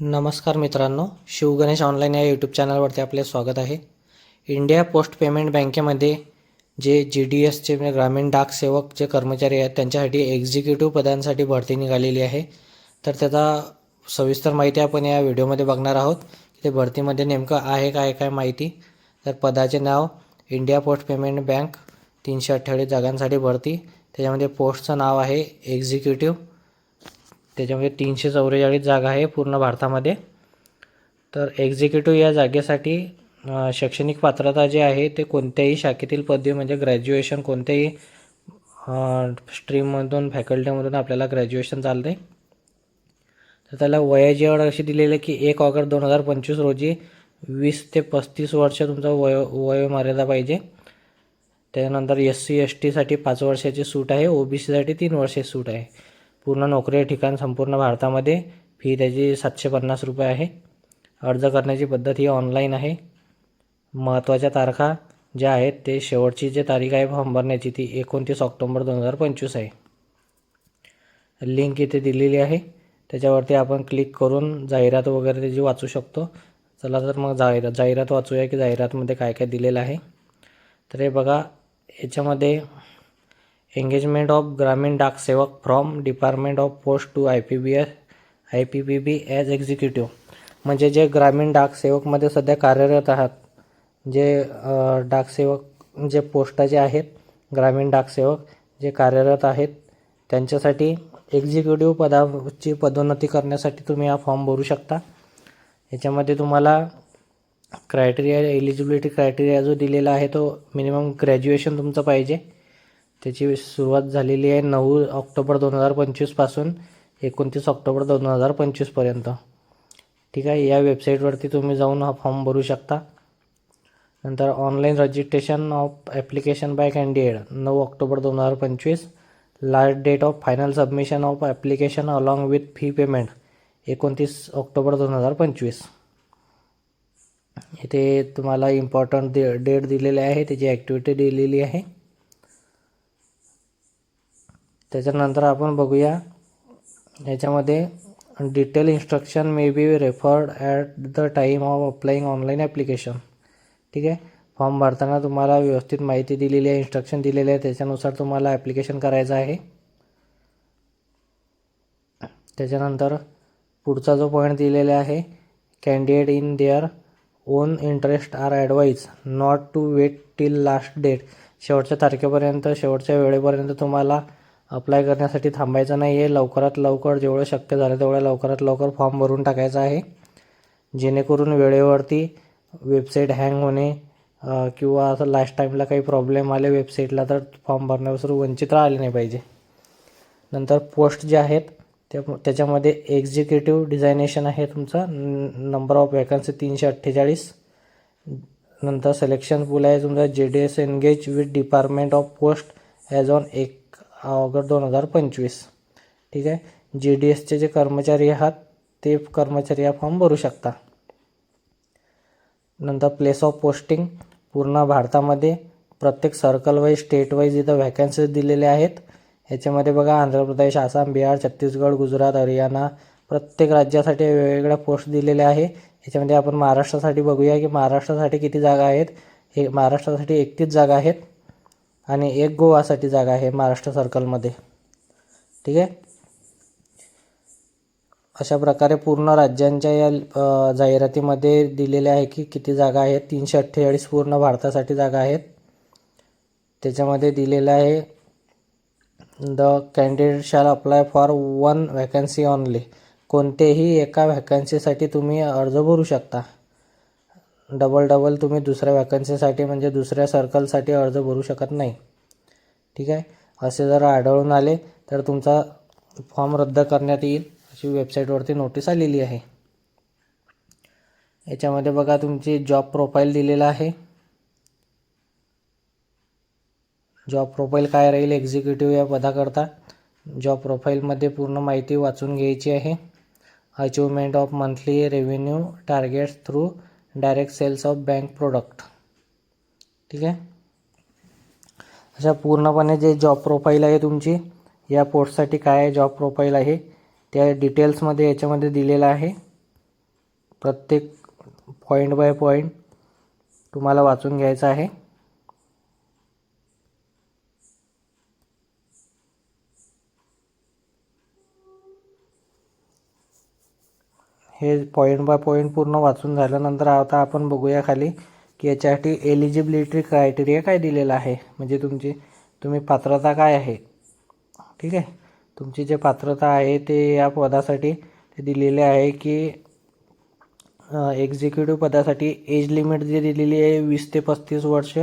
नमस्कार मित्रांनो शिवगणेश ऑनलाईन या यूट्यूब चॅनलवरती आपले स्वागत आहे. इंडिया पोस्ट पेमेंट बँकेमध्ये जे जी डी एसचे म्हणजे ग्रामीण डाक सेवक जे कर्मचारी आहेत त्यांच्यासाठी एक्झिक्युटिव्ह पदांसाठी भरती निघालेली आहे. तर त्याचा सविस्तर माहिती आपण या व्हिडिओमध्ये बघणार आहोत. ते भरतीमध्ये नेमकं आहे काय काय माहिती? तर पदाचे नाव इंडिया पोस्ट पेमेंट बँक तीनशे अठ्ठावीस जागांसाठी भरती. त्याच्यामध्ये पोस्टचं नाव आहे एक्झिक्युटिव्ह त्याच्यामध्ये तीनशे चौवेचाळीस जागा आहे पूर्ण भारतामध्ये. तर एक्झिक्युटिव्ह या जागेसाठी शैक्षणिक पात्रता जे आहे ते कोणत्याही शाखेतील पदवी म्हणजे ग्रॅज्युएशन कोणत्याही स्ट्रीममधून फॅकल्टीमधून आपल्याला ग्रॅज्युएशन चालते तर त्याला वयाची अट अशी दिलेली आहे की एक ऑगस्ट दोन हजार पंचवीस रोजी वीस ते पस्तीस वर्ष तुमचा वय वयोमर्यादा पाहिजे. त्याच्यानंतर एस सी एस टीसाठी पाच वर्षाची सूट आहे ओ बी सीसाठी तीन वर्षाची सूट आहे. पूर्ण नोकरी ठिकाण संपूर्ण भारतामध्ये फी त्याची सातशे पन्नास रुपये आहे. अर्ज करण्याची पद्धत ही ऑनलाईन आहे. महत्त्वाच्या तारखा ज्या आहेत ते शेवटची जी तारीख आहे फॉर्म भरण्याची ती एकोणतीस ऑक्टोंबर दोन हजार पंचवीस आहे. लिंक इथे दिलेली आहे. त्याच्यावरती आपण क्लिक करून जाहिरात वगैरे त्याची वाचू शकतो. चला तर मग जाहिरात जाहिरात वाचूया की जाहिरातमध्ये काय काय दिलेलं आहे. तर हे बघा याच्यामध्ये engagement of Gramin Dak Sevak from department of post to I P B S I P B B as executive म्हणजे जे ग्रामीण डाक सेवकमध्ये सध्या कार्यरत आहात जे डाकसेवक जे पोस्टाचे आहेत ग्रामीण डाकसेवक जे कार्यरत आहेत त्यांच्यासाठी एक्झिक्युटिव्ह पदाची पदोन्नती करण्यासाठी तुम्ही हा फॉर्म भरू शकता. याच्यामध्ये तुम्हाला क्रायटेरिया एलिजिबिलिटी क्रायटेरिया जो दिलेला आहे तो मिनिमम ग्रॅज्युएशन तुमचं पाहिजे. त्याची सुरुवात झालेली आहे नऊ ऑक्टोबर दोन हजार पंचवीसपासून एकोणतीस ऑक्टोबर दोन हजार पंचवीसपर्यंत ठीक आहे या वेबसाईटवरती तुम्ही जाऊन हा फॉर्म भरू शकता. नंतर online registration of application by candidate नऊ ऑक्टोबर दोन हजार पंचवीस. Last date of final submission of application along with fee payment एकोणतीस ऑक्टोबर दोन हजार पंचवीस. इथे तुम्हाला इम्पॉर्टंट दे डेट दिलेले आहे त्याची ॲक्टिव्हिटी दिलेली आहे. त्याच्यानंतर आपण बघूया. याच्यामध्ये detail instruction may be referred at the time of applying online application ठीक आहे? फॉर्म भरताना तुम्हाला व्यवस्थित माहिती दिलेली आहे इन्स्ट्रक्शन दिलेले आहे त्याच्यानुसार तुम्हाला ॲप्लिकेशन करायचं आहे. त्याच्यानंतर पुढचा जो पॉईंट दिलेला आहे candidate in their own interest are advise not to wait till last date शेवटच्या तारखेपर्यंत शेवटच्या वेळेपर्यंत तुम्हाला अप्लाय करण्यासाठी थांबायचं नाही आहे लवकरात लवकर जेवढं शक्य झालं तेवढ्या लवकरात लवकर फॉर्म भरून टाकायचा आहे. जेणेकरून वेळेवरती वेबसाईट हँग होणे किंवा असं लास्ट टाईमला काही प्रॉब्लेम आले वेबसाईटला तर फॉर्म भरण्यापासून वंचित राहिले नाही पाहिजे. नंतर पोस्ट जे आहेत त्या त्याच्यामध्ये एक्झिक्युटिव्ह डिझायनेशन आहे तुमचं. नंबर ऑफ वॅकन्सी तीनशे अठ्ठेचाळीस. नंतर सिलेक्शन पूल आहे तुमचा. जे D S engage with department of post as on एक ऑगस्ट दोन हजार पंचवीस. ठीक आहे? जी डी एसचे जे कर्मचारी आहात ते कर्मचारी हा फॉर्म भरू शकता. नंतर प्लेस ऑफ पोस्टिंग पूर्ण भारतामध्ये प्रत्येक सर्कल वाईज स्टेट वाईज इथं व्हॅकन्सीज दिलेल्या आहेत. याच्यामध्ये बघा आंध्र प्रदेश आसाम बिहार छत्तीसगड गुजरात हरियाणा प्रत्येक राज्यासाठी वेगवेगळ्या पोस्ट दिलेल्या आहे. याच्यामध्ये आपण महाराष्ट्रासाठी बघूया की महाराष्ट्रासाठी किती जागा आहेत. हे महाराष्ट्रासाठी एकतीस जागा आहेत. आणि एक गोवासाठी जागा आहे महाराष्ट्र सर्कलमध्ये. ठीक आहे? अशा प्रकारे पूर्ण राज्यांच्या या जाहिरातीमध्ये दिलेले आहे की किती जागा आहेत. तीनशे अठ्ठेचाळीस पूर्ण भारतासाठी जागा आहेत. त्याच्यामध्ये दिलेलं आहे the candidate shall apply for one vacancy only. कोणतेही एका व्हॅकन्सीसाठी तुम्ही अर्ज भरू शकता. डबल डबल तुम्ही दुसऱ्या वॅकन्सीसाठी म्हणजे दुसऱ्या सर्कलसाठी अर्ज भरू शकत नाही. ठीक आहे? असे जर आढळून आले तर तुमचा फॉर्म रद्द करण्यात येईल. अशी वेबसाईटवरती नोटीस आलेली आहे. याच्यामध्ये बघा तुमची जॉब प्रोफाईल दिलेला आहे. जॉब प्रोफाईल काय राहील? एक्झिक्युटिव्ह या पदाकरता जॉब प्रोफाईलमध्ये पूर्ण माहिती वाचून घ्यायची आहे. Achievement of monthly revenue targets through direct sales of bank product. ठीक आहे? अशा पूर्णपणे जे जॉब प्रोफाईल आहे तुमची या पोस्टसाठी काय जॉब प्रोफाईल आहे त्या डिटेल्समध्ये याच्यामध्ये दिलेलं आहे. प्रत्येक पॉईंट बाय पॉईंट तुम्हाला वाचून घ्यायचं आहे. हे पॉईंट बाय पॉईंट पूर्ण वाचून झाल्यानंतर आता आपण बघूया खाली की याच्यासाठी एलिजिबिलिटी क्रायटेरिया काय दिलेला आहे. म्हणजे तुमची तुम्ही पात्रता काय आहे? ठीक आहे? तुमची जे पात्रता आहे ते या पदासाठी ते दिलेले आहे की एक्झिक्युटिव्ह पदासाठी एज लिमिट जी दिलेली आहे वीस ते पस्तीस वर्ष.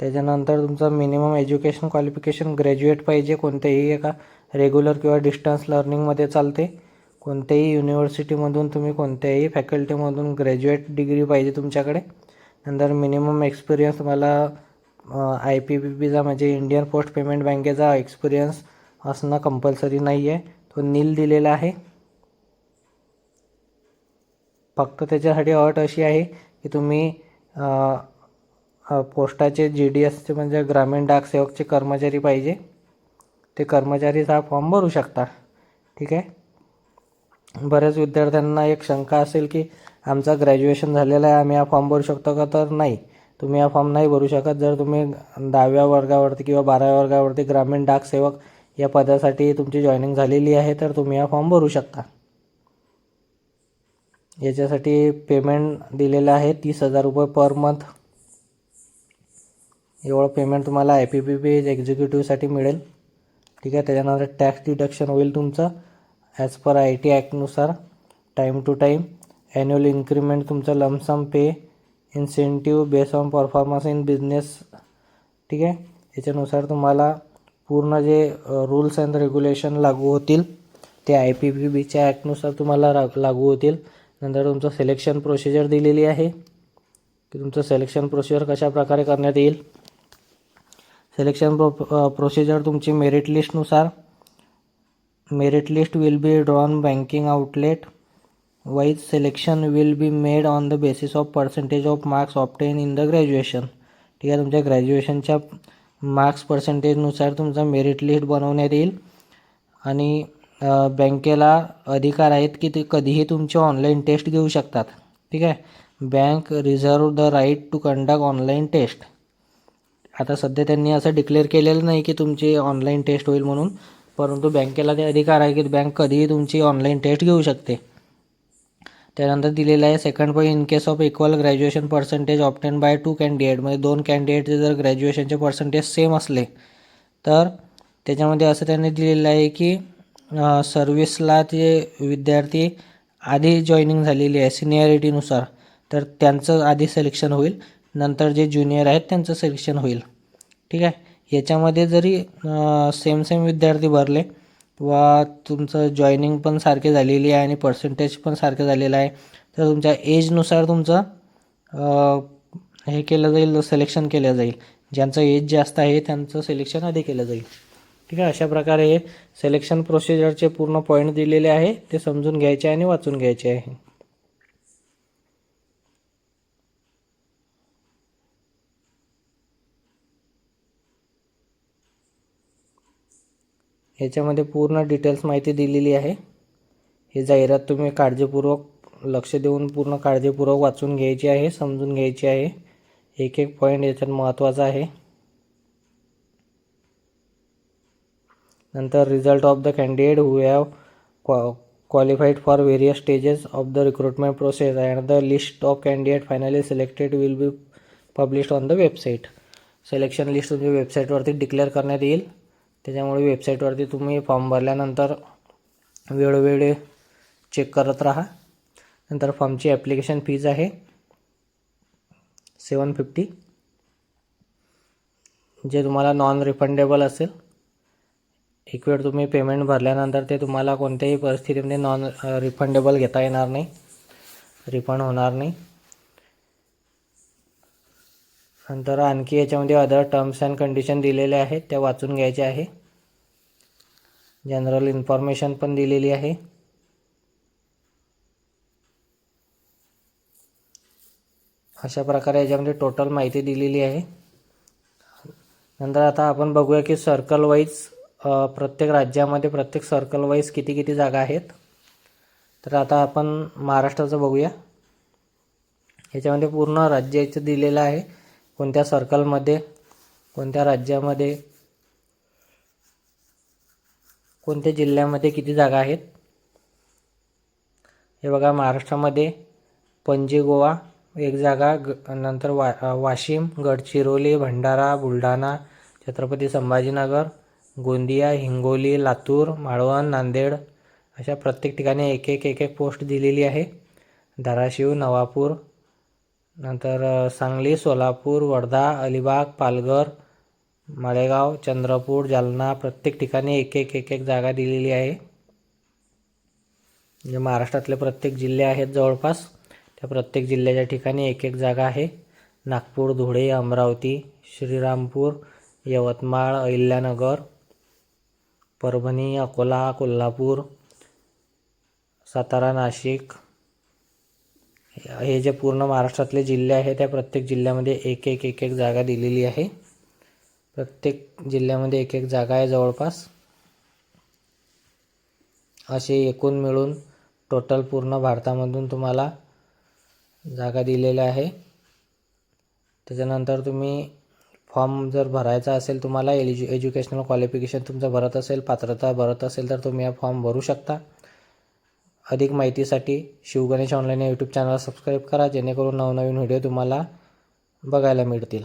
त्याच्यानंतर तुमचं मिनिमम एज्युकेशन क्वालिफिकेशन ग्रॅज्युएट पाहिजे कोणत्याही एका रेग्युलर किंवा डिस्टन्स लर्निंगमध्ये चालते. कोणत्याही युनिव्हर्सिटीमधून तुम्ही कोणत्याही फॅकल्टीमधून ग्रॅज्युएट डिग्री पाहिजे तुमच्याकडे. नंतर मिनिमम एक्सपिरियन्स तुम्हाला आय पी पी पीचा म्हणजे इंडियन पोस्ट पेमेंट बँकेचा एक्सपिरियन्स असणं कंपल्सरी नाही आहे तो नील दिलेला आहे. फक्त त्याच्यासाठी अट अशी आहे की तुम्ही पोस्टाचे जी डी एसचे म्हणजे ग्रामीण डाक सेवकचे कर्मचारी पाहिजे. ते कर्मचारीच हा फॉर्म भरू शकता. ठीक आहे? बऱ्याच विद्यार्थ्यांना एक शंका असेल की आमचा ग्रॅज्युएशन झालेला आहे आम्ही हा फॉर्म भरू शकतो का? तर नाही. तुम्ही हा फॉर्म नाही भरू शकत. जर तुम्ही दहाव्या वर्गावरती किंवा बाराव्या वर्गावरती ग्रामीण डाक सेवक या पदासाठी तुमची जॉईनिंग झालेली आहे तर तुम्ही हा फॉर्म भरू शकता. याच्यासाठी पेमेंट दिलेलं आहे तीस हजार रुपये पर मंथ एवढं पेमेंट तुम्हाला आय पी पी पी एक्झिक्युटिव्हसाठी मिळेल. ठीक आहे त्याच्यानंतर टॅक्स डिडक्शन होईल तुमचं. As per I T ॲक्टनुसार time to time annual increment तुमचं lump sum pay incentive base on performance in business ठीक आहे? याच्यानुसार तुम्हाला पूर्ण जे रूल्स अँड रेग्युलेशन लागू होतील ते आय पी पी बीच्या ॲक्टनुसार तुम्हाला रा लागू होतील. नंतर तुमचं सिलेक्शन प्रोसिजर दिलेली आहे की तुमचं सिलेक्शन प्रोसिजर कशा प्रकारे करण्यात येईल. सिलेक्शन प्रो प्रोसिजर तुमची merit लिस्टनुसार merit list will be drawn banking outlet wise selection will be made on the basis of percentage of marks obtained in the graduation ठीक आहे तुमच्या ग्रॅज्युएशनच्या मार्क्स पर्सेंटेजनुसार तुमचा मेरिट लिस्ट बनवण्यात येईल. आणि बँकेला अधिकार आहेत की ते कधीही तुमची ऑनलाईन टेस्ट घेऊ शकतात. ठीक आहे? Bank reserve the right to conduct online test आता सध्या त्यांनी असं डिक्लेअर केलेलं नाही की तुमची ऑनलाईन टेस्ट होईल म्हणून. परंतु बँकेला ते अधिकार आहे की बँक कधीही तुमची ऑनलाईन टेस्ट घेऊ शकते. त्यानंतर दिलेलं आहे second point in case of equal graduation percentage obtained by two candidate म्हणजे दोन कॅन्डिडेटचे जर ग्रॅज्युएशनचे पर्सेंटेज सेम असले तर त्याच्यामध्ये असं त्यांनी दिलेलं आहे की सर्विसला ते विद्यार्थी आधी जॉईनिंग झालेली आहे सिनियरिटीनुसार तर त्यांचं आधी सिलेक्शन होईल. नंतर जे ज्युनियर आहेत त्यांचं सिलेक्शन होईल. ठीक आहे? याच्यामध्ये जरी सेम सेम विद्यार्थी भरले वा तुमचं जॉईनिंग पण सारखे झालेली आहे आणि पर्सेंटेज पण सारखं झालेलं आहे तर तुमच्या एजनुसार तुमचं हे केलं जाईल सिलेक्शन केलं जाईल. ज्यांचं एज जास्त आहे त्यांचं सिलेक्शन आधी केलं जाईल. ठीक आहे? अशा प्रकारे हे सिलेक्शन प्रोसिजरचे पूर्ण पॉईंट दिलेले आहे ते समजून घ्यायचे आहे आणि वाचून घ्यायचे आहे. याच्यामध्ये पूर्ण डिटेल्स माहिती दिलेली आहे. ही जाहिरात तुम्ही काळजीपूर्वक लक्ष देऊन पूर्ण काळजीपूर्वक वाचून घ्यायची आहे समजून घ्यायची आहे. एक एक पॉईंट याच्यात महत्त्वाचा आहे. नंतर result of the candidate who have qua qualified for various stages of the recruitment process and the list of candidate finally selected will be published on the website. Selection list तुमच्या वेबसाईटवरती declare करण्यात येईल. त्याच्यामुळे वेबसाईटवरती तुम्ही form भरल्यानंतर वेळोवेळी check करत राहा. नंतर फॉर्मची ॲप्लिकेशन फीज आहे सेवन फिफ्टी जे तुम्हाला नॉन रिफंडेबल असेल एक वेळ तुम्ही पेमेंट भरल्यानंतर ते तुम्हाला कोणत्याही परिस्थितीमध्ये नॉन रिफंडेबल घेता येणार नाही रिफंड होणार नाही. नंतर आणखी याच्यामध्ये अदर टर्म्स अँड कंडिशन दिलेले आहेत त्या वाचून घ्यायच्या आहे. जनरल इन्फॉर्मेशन पण दिलेली आहे. अशा प्रकारे याच्यामध्ये टोटल माहिती दिलेली आहे. नंतर आता आपण बघूया की सर्कल वाईज प्रत्येक राज्यामध्ये प्रत्येक सर्कल वाईज किती किती जागा आहेत. तर आता आपण महाराष्ट्राचं बघूया. याच्यामध्ये पूर्ण राज्याचं दिलेलं आहे. कोणत्या सर्कलमध्ये कोणत्या राज्यामध्ये कोणत्या जिल्ह्यामध्ये किती जागा आहेत? हे बघा महाराष्ट्रामध्ये पणजी गोवा एक जागा ग नंतर वा वाशिम गडचिरोली भंडारा बुलढाणा छत्रपती संभाजीनगर गोंदिया हिंगोली लातूर माळवण नांदेड अशा प्रत्येक ठिकाणी एक एक एक एक पोस्ट दिलेली आहे. धाराशिव नवापूर नंतर सांगली सोलापूर वर्धा अलिबाग पालघर मालेगाव चंद्रपूर जालना प्रत्येक ठिकाणी एक एक एक एक जागा दिलेली आहे. जे महाराष्ट्रातले प्रत्येक जिल्हे आहेत जवळपास. त्या प्रत्येक जिल्ह्याच्या ठिकाणी एक एक जागा आहे. नागपूर धुळे अमरावती श्रीरामपूर यवतमाळ अहिल्यानगर परभणी अकोला कोल्हापूर सातारा नाशिक. हे जे पूर्ण महाराष्ट्रातले जिल्हे आहे त्या प्रत्येक जिल्ह्यामध्ये एक एक एक एक जागा दिलेली आहे. प्रत्येक जिल्ह्यामध्ये एक एक जागा आहे जवळपास. असे एकूण मिळून टोटल पूर्ण भारतामधून तुम्हाला जागा दिलेल्या आहे. त्याच्यानंतर तुम्ही फॉर्म जर भरायचा असेल तुम्हाला एलिजि एज्युकेशनल क्वालिफिकेशन तुमचं भरत असेल पात्रता भरत असेल तर तुम्ही हा फॉर्म भरू शकता. अधिक माहितीसाठी शिवगणेश ऑनलाईन या यूट्यूब चॅनल सबस्क्राईब करा जेणेकरून नवनवीन व्हिडिओ तुम्हाला बघायला मिळतील.